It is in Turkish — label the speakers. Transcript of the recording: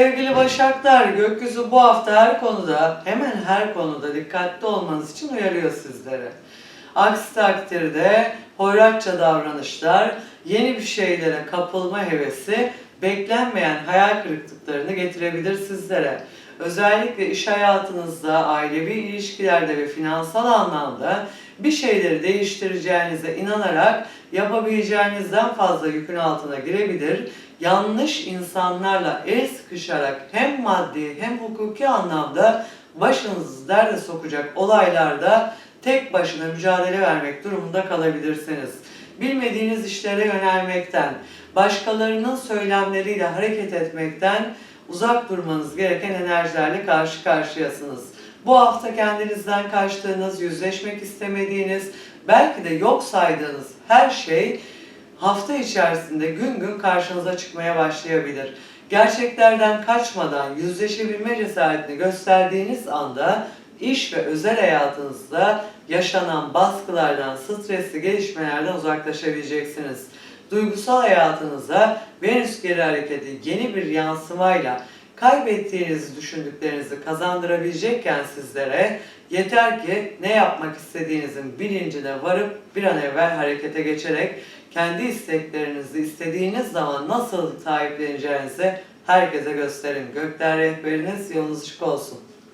Speaker 1: Sevgili Başaklar, gökyüzü bu hafta her konuda, hemen her konuda dikkatli olmanız için uyarıyor sizlere. Aksi takdirde hoyratça davranışlar, yeni bir şeylere kapılma hevesi, beklenmeyen hayal kırıklıklarını getirebilir sizlere. Özellikle iş hayatınızda, ailevi ilişkilerde ve finansal anlamda bir şeyleri değiştireceğinize inanarak yapabileceğinizden fazla yükün altına girebilir. Yanlış insanlarla el sıkışarak hem maddi hem hukuki anlamda başınızı derde sokacak olaylarda tek başına mücadele vermek durumunda kalabilirsiniz. Bilmediğiniz işlere yönelmekten, başkalarının söylemleriyle hareket etmekten uzak durmanız gereken enerjilerle karşı karşıyasınız. Bu hafta kendinizden kaçtığınız, yüzleşmek istemediğiniz, belki de yok saydığınız her şey hafta içerisinde gün gün karşınıza çıkmaya başlayabilir. Gerçeklerden kaçmadan yüzleşebilme cesaretini gösterdiğiniz anda iş ve özel hayatınızda yaşanan baskılardan, stresli gelişmelerden uzaklaşabileceksiniz. Duygusal hayatınıza Venüs geri hareketi yeni bir yansımayla kaybettiğinizi düşündüklerinizi kazandırabilecekken sizlere yeter ki ne yapmak istediğinizin bilincine varıp bir an evvel harekete geçerek kendi isteklerinizi istediğiniz zaman nasıl sahipleneceğinizi herkese gösterin. Gökler rehberiniz yolunuz açık olsun.